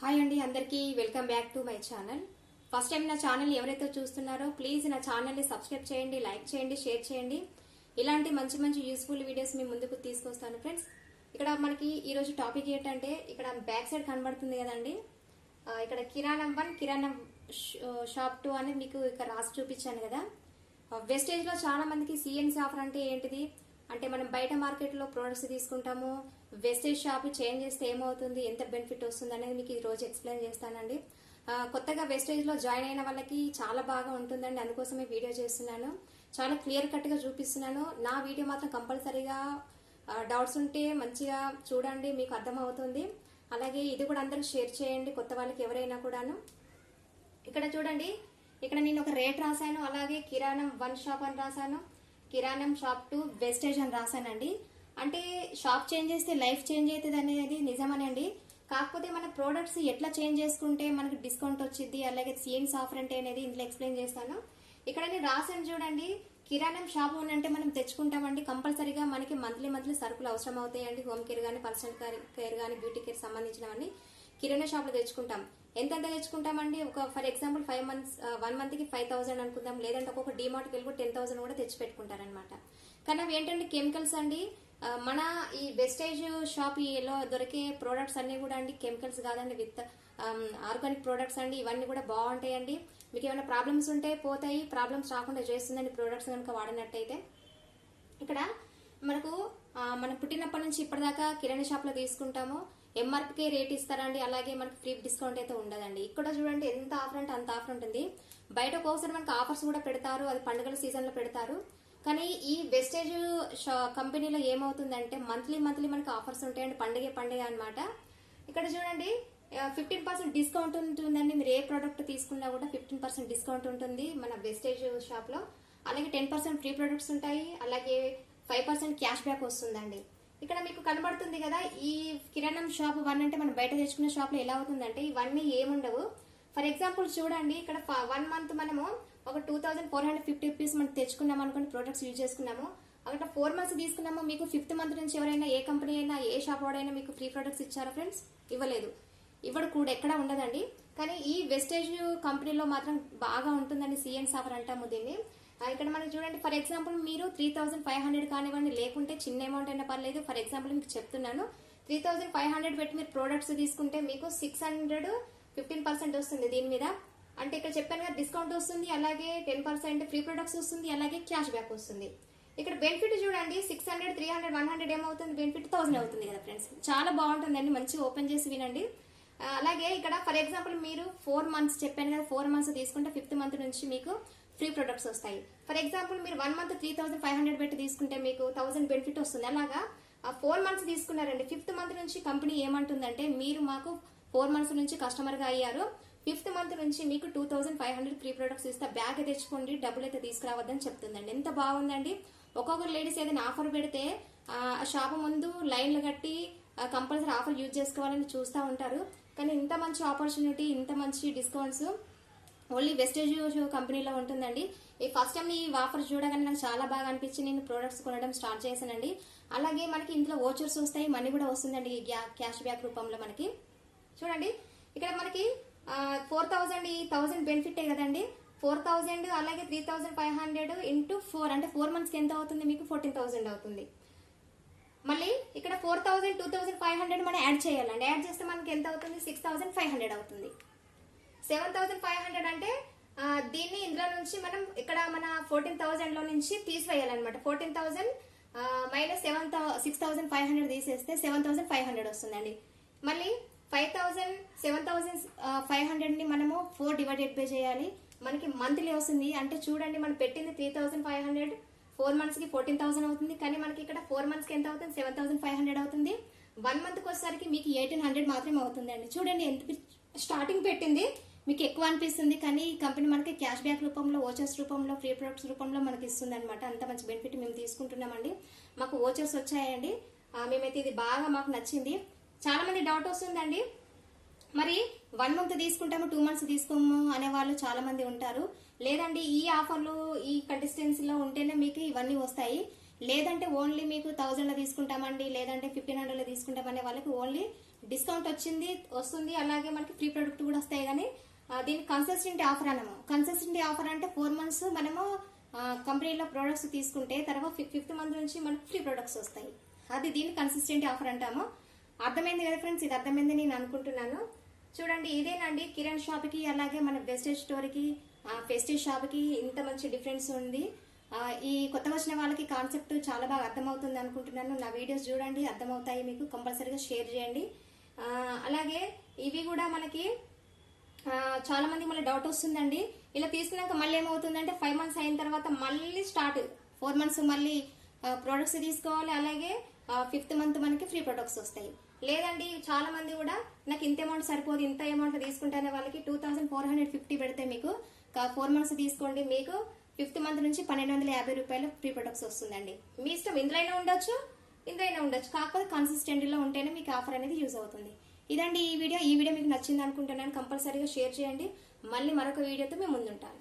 Hi అండి అందరికీ welcome back to my channel. First time నా ఛానల్ ఎవరైతే చూస్తున్నారో ప్లీజ్ నా ఛానల్ని సబ్స్క్రైబ్ చేయండి లైక్ చేయండి షేర్ చేయండి. ఇలాంటి మంచి మంచి యూస్ఫుల్ వీడియోస్ మీ ముందుకు తీసుకొస్తాను ఫ్రెండ్స్. ఇక్కడ మనకి ఈరోజు టాపిక్ ఏంటంటే ఇక్కడ బ్యాక్ సైడ్ కనబడుతుంది కదండి. ఇక్కడ కిరాణం వన్ కిరాణం షాప్ టూ అని మీకు ఇక్కడ రాసి చూపించాను కదా. వెస్టేజ్లో చాలా మందికి సిఎన్సీ ఆఫర్ అంటే ఏంటిది? అంటే మనం బయట మార్కెట్లో ప్రొడక్ట్స్ తీసుకుంటాము వెస్టేజ్ షాప్ చేంజ్ చేస్తే ఏమవుతుంది ఎంత బెనిఫిట్ వస్తుంది అనేది మీకు ఈ రోజు ఎక్స్ప్లెయిన్ చేస్తానండి. కొత్తగా వెస్టేజ్లో జాయిన్ అయిన వాళ్ళకి చాలా బాగా ఉంటుందండి. అందుకోసమే వీడియో చేస్తున్నాను. చాలా క్లియర్ కట్గా చూపిస్తున్నాను. నా వీడియో మాత్రం కంపల్సరీగా డౌట్స్ ఉంటే మంచిగా చూడండి మీకు అర్థమవుతుంది. అలాగే ఇది కూడా అందరూ షేర్ చేయండి కొత్త వాళ్ళకి ఎవరైనా కూడాను. ఇక్కడ చూడండి ఇక్కడ నేను ఒక రేట్ రాశాను అలాగే కిరాణం వన్ షాప్ అని రాశాను. కిరాణం షాప్ టు వెస్టేజ్ అని రాశానండి. అంటే షాప్ చేంజ్ చేస్తే లైఫ్ చేంజ్ అవుతుంది అనేది నిజమనండి. కాకపోతే మన ప్రోడక్ట్స్ ఎట్లా చేంజ్ చేసుకుంటే మనకి డిస్కౌంట్ వచ్చింది అలాగే సిఎన్స్ ఆఫర్ అంటే అనేది ఇంట్లో ఎక్స్ప్లెయిన్ చేస్తాను. ఇక్కడ నేను రాశాను చూడండి కిరాణం షాప్ అంటే మనం తెచ్చుకుంటామండి. కంపల్సరీగా మనకి మంత్లీ మంత్లీ సరుకులు అవసరం అవుతాయండి హోమ్ కేర్ కానీ పర్సనల్ కేర్ కానీ బ్యూటీ కేర్ సంబంధించినవన్నీ కిరాణా షాప్లో తెచ్చుకుంటాం. ఎంత ఎంత తెచ్చుకుంటామండి? ఒక for example five months one మంత్కి ఫైవ్ థౌసండ్ అనుకుందాం. లేదంటే ఒక్కొక్క డిమార్ట్కి వెళ్ళి టెన్ థౌసండ్ కూడా తెచ్చి పెట్టుకుంటారనమాట కానీ అవి ఏంటంటే కెమికల్స్ అండి. మన ఈ వెస్టేజ్ షాప్లో దొరికే ప్రోడక్ట్స్ అన్ని కూడా అండి కెమికల్స్ కాదండి. విత్ um, ఆర్గానిక్ ప్రోడక్ట్స్ అండి. ఇవన్నీ కూడా బాగుంటాయండి. మీకు ఏమైనా ప్రాబ్లమ్స్ ఉంటే పోతాయి. ప్రాబ్లమ్స్ రాకుండా చేస్తుందండి ప్రోడక్ట్స్ కనుక వాడినట్టయితే. ఇక్కడ మనకు మనం పుట్టినప్పటి నుంచి ఇప్పటిదాకా కిరాణా షాప్లో తీసుకుంటాము ఎంఆర్పీకే రేట్ ఇస్తారండి. అలాగే మనకి ఫ్రీ డిస్కౌంట్ అయితే ఉండదండి. ఇక్కడ చూడండి ఎంత ఆఫర్ అంటే అంత ఆఫర్ ఉంటుంది. బయట ఒకసారి మనకి ఆఫర్స్ కూడా పెడతారు. అది పండుగల సీజన్లో పెడతారు. కానీ ఈ వెస్టేజ్ షా- కంపెనీలో ఏమవుతుందంటే మంత్లీ మంత్లీ మనకి ఆఫర్స్ ఉంటాయండి. పండుగే పండుగ అనమాట ఇక్కడ చూడండి ఫిఫ్టీన్ పర్సెంట్ డిస్కౌంట్ ఉంటుందండి. మీరు ఏ ప్రోడక్ట్ తీసుకున్నా కూడా ఫిఫ్టీన్ పర్సెంట్ డిస్కౌంట్ ఉంటుంది మన వెస్టేజ్ షాప్లో అలాగే టెన్ పర్సెంట్ ఫ్రీ ప్రొడక్ట్స్ ఉంటాయి. అలాగే ఫైవ్ పర్సెంట్ క్యాష్ బ్యాక్ వస్తుందండి. ఇక్కడ మీకు కనబడుతుంది కదా ఈ కిరాణం షాప్ వన్ అంటే మనం బయట తెచ్చుకునే షాప్లో ఎలా అవుతుందంటే ఇవన్నీ ఏముండవు. ఫర్ ఎగ్జాంపుల్ చూడండి ఇక్కడ వన్ మంత్ మనము ఒక two thousand four hundred fifty rupees మనం తెచ్చుకున్నాం అనుకోండి ప్రొడక్ట్స్ యూజ్ చేసుకున్నాము. అక్కడ ఫోర్ మంత్స్ తీసుకున్నాము మీకు ఫిఫ్త్ మంత్ నుంచి ఎవరైనా ఏ కంపెనీ అయినా ఏ షాప్ వాడైనా మీకు ఫ్రీ ప్రొడక్ట్స్ ఇచ్చారా ఫ్రెండ్స్? ఇవ్వలేదు. ఇవ్వడు కూడా ఎక్కడ ఉండదండి. కానీ ఈ వెస్టేజ్ కంపెనీలో మాత్రం బాగా ఉంటుందండి సిఎన్స్ సాఫర్ అంటాము దీన్ని. ఇక్కడ మనకి చూడండి ఫర్ ఎగ్జాంపుల్ మీరు త్రీ థౌసండ్ ఫైవ్ హండ్రెడ్ కానివ్వండి లేకుంటే చిన్న అమౌంట్ అయినా పర్లేదు. ఫర్ ఎగ్జాంపుల్ మీకు చెప్తున్నాను త్రీ థౌసండ్ ఫైవ్ హండ్రెడ్ పెట్టి మీరు ప్రోడక్ట్స్ తీసుకుంటే మీకు సిక్స్ హండ్రెడ్ ఫిఫ్టీన్ పర్సెంట్ వస్తుంది దీని మీద. అంటే ఇక్కడ చెప్పాను కదా డిస్కౌంట్ వస్తుంది అలాగే టెన్ పర్సెంట్ ఫ్రీ ప్రొడక్ట్స్ వస్తుంది అలాగే క్యాష్ బ్యాక్ వస్తుంది. ఇక్కడ బెనిఫిట్ చూడండి six hundred three hundred one hundred ఏమవుతుంది? బెనిఫిట్ థౌసండ్ అవుతుంది కదా ఫ్రెండ్స్ చాలా బాగుంటుందండి మంచిగా ఓపెన్ చేసి వినండి. అలాగే ఇక్కడ ఫర్ ఎగ్జాంపుల్ మీరు ఫోర్ మంత్స్ చెప్పాను కదా ఫోర్ మంత్స్ తీసుకుంటే ఫిఫ్త్ మంత్ నుంచి మీకు ఫ్రీ ప్రొడక్ట్స్ వస్తాయి. ఫర్ ఎగ్జాంపుల్ మీరు one month three thousand five hundred పెట్టి తీసుకుంటే మీకు థౌసండ్ బెనిఫిట్ వస్తుంది. అలాగా ఫోర్ మంత్స్ తీసుకున్నారండి. ఫిఫ్త్ మంత్ నుంచి కంపెనీ ఏమంటుందంటే మీరు మాకు ఫోర్ మంత్స్ నుంచి కస్టమర్గా అయ్యారు. ఫిఫ్త్ మంత్ నుంచి మీకు two thousand five hundred free products ఇస్తే బ్యాగ్ తెచ్చుకోండి డబ్బులు అయితే తీసుకురావద్దని చెప్తుందండి. ఎంత బాగుందండి? ఒక్కొక్కరు లేడీస్ ఏదైనా ఆఫర్ పెడితే ఆ షాప్ ముందు లైన్లు కట్టి కంపల్సరీ ఆఫర్ యూజ్ చేసుకోవాలని చూస్తూ ఉంటారు. కానీ ఇంత మంచి ఆపర్చునిటీ ఇంత మంచి డిస్కౌంట్స్ ఓన్లీ వెస్టేజ్ కంపెనీలో ఉంటుందండి. ఈ ఫస్ట్ టైం ఈ ఆఫర్ చూడగానే నాకు చాలా బాగా అనిపించి నేను ప్రోడక్ట్స్ కొనడం స్టార్ట్ చేశానండి. అలాగే మనకి ఇంట్లో ఓచర్స్ వస్తాయి. మనీ కూడా వస్తుందండి ఈ క్యాష్ బ్యాక్ రూపంలో మనకి. చూడండి. ఇక్కడ మనకి ఫోర్ థౌజండ్ ఈ థౌజండ్ బెనిఫిటే కదండి. ఫోర్ థౌజండ్ అలాగే three thousand five hundred into four అంటే ఫోర్ మంత్స్కి ఎంత అవుతుంది మీకు? ఫోర్టీన్ థౌసండ్ అవుతుంది. మళ్ళీ ఇక్కడ four thousand two thousand five hundred మనం యాడ్ చేయాలండి. యాడ్ చేస్తే మనకి ఎంత అవుతుంది? సిక్స్ థౌసండ్ ఫైవ్ హండ్రెడ్ అవుతుంది. సెవెన్ థౌసండ్ ఫైవ్ హండ్రెడ్ అంటే దీన్ని ఇందులో నుంచి మనం ఇక్కడ మన ఫోర్టీన్ థౌసండ్లో నుంచి తీసివేయాలన్నమాట. Fourteen thousand minus seven six thousand five hundred తీసేస్తే సెవెన్ థౌసండ్ ఫైవ్ హండ్రెడ్ వస్తుందండి. మళ్ళీ five thousand seven thousand five హండ్రెడ్ని మనము ఫోర్ డివైడెడ్ పే చేయాలి. మనకి మంత్లీ వస్తుంది. అంటే చూడండి మనం పెట్టింది three thousand five hundred four మంత్స్కి ఫోర్టీన్ థౌసండ్ అవుతుంది. కానీ మనకి ఇక్కడ ఫోర్ మంత్స్కి ఎంత అవుతుంది? సెవెన్ థౌసండ్ ఫైవ్ హండ్రెడ్ అవుతుంది. వన్ మంత్కి వచ్చేసరికి మీకు ఎయిటీన్ హండ్రెడ్ మాత్రమే అవుతుంది అండి చూడండి ఎంత స్టార్టింగ్ పెట్టింది? మీకు ఎక్కువ అనిపిస్తుంది కానీ ఈ కంపెనీ మనకి క్యాష్ బ్యాక్ రూపంలో ఓచర్స్ రూపంలో ఫ్రీ ప్రొడక్ట్స్ రూపంలో మనకి ఇస్తుంది అనమాట అంత మంచి బెనిఫిట్ మేము తీసుకుంటున్నామండి. మాకు ఓచర్స్ వచ్చాయండి. మేమైతే ఇది బాగా మాకు నచ్చింది. చాలా మంది డౌట్ వస్తుందండి. మరి వన్ మంత్ తీసుకుంటాము టూ మంత్స్ తీసుకోము అనే వాళ్ళు చాలా మంది ఉంటారు. లేదండి ఈ ఆఫర్లు ఈ కంటెస్టెన్సీలో ఉంటేనే మీకు ఇవన్నీ వస్తాయి. లేదంటే ఓన్లీ మీకు థౌజండ్లో తీసుకుంటామండి లేదంటే ఫిఫ్టీన్ హండ్రెడ్లో తీసుకుంటామనే వాళ్ళకి ఓన్లీ డిస్కౌంట్ వచ్చింది వస్తుంది. అలాగే మనకి ఫ్రీ ప్రొడక్ట్ కూడా వస్తాయి. కానీ దీని కన్సిస్టెంట్ ఆఫర్ అనము. కన్సిస్టెంట్ ఆఫర్ అంటే ఫోర్ మంత్స్ మనము కంపెనీలో ప్రొడక్ట్స్ తీసుకుంటే తర్వాత ఫిఫ్త్ మంత్ నుంచి మనకు ఫ్రీ ప్రొడక్ట్స్ వస్తాయి. అది దీన్ని కన్సిస్టెంట్ ఆఫర్ అంటాము. అర్థమైంది కదా ఫ్రెండ్స్ ఇది అర్థమైంది నేను అనుకుంటున్నాను. చూడండి ఇదేనండి కిరణ్ షాప్కి అలాగే మన వెస్టేజ్ స్టోర్కి ఫెస్టేజ్ షాప్కి ఇంత మంచి డిఫరెన్స్ ఉంది. ఈ కొత్త వచ్చిన వాళ్ళకి కాన్సెప్ట్ చాలా బాగా అర్థమవుతుంది అనుకుంటున్నాను. నా వీడియోస్ చూడండి అర్థమవుతాయి మీకు. కంపల్సరీగా షేర్ చేయండి. అలాగే ఇవి కూడా మనకి చాలా మంది మళ్ళీ డౌట్ వస్తుందండి. ఇలా తీసుకున్నాక మళ్ళీ ఏమవుతుందంటే ఫైవ్ మంత్స్ అయిన తర్వాత మళ్ళీ స్టార్ట్ ఫోర్ మంత్స్ మళ్ళీ ప్రోడక్ట్స్ తీసుకోవాలి. అలాగే ఫిఫ్త్ మంత్ మనకి ఫ్రీ ప్రొడక్ట్స్ వస్తాయి. లేదండి చాలా మంది కూడా నాకు ఇంత అమౌంట్ సరిపోదు ఇంత అమౌంట్ తీసుకుంటేనే వాళ్ళకి two thousand four hundred fifty పెడితే మీకు. ఫోర్ మంత్స్ తీసుకోండి మీకు ఫిఫ్త్ మంత్ నుంచి పన్నెండు వందల యాభై రూపాయలు ఫ్రీ ప్రొడక్ట్స్ వస్తుందండి. మీ ఇష్టం ఇందులో అయినా ఉండొచ్చు ఇందులో అయినా ఉండొచ్చు. కాకపోతే కన్సిస్టెంట్లో ఉంటేనే మీకు ఆఫర్ అనేది యూజ్ అవుతుంది. ఇదండి ఈ వీడియో. ఈ వీడియో మీకు నచ్చింది అనుకుంటున్నాను. కంపల్సరీగా షేర్ చేయండి. మళ్ళీ మరొక వీడియోతో మేము ముందుంటాను.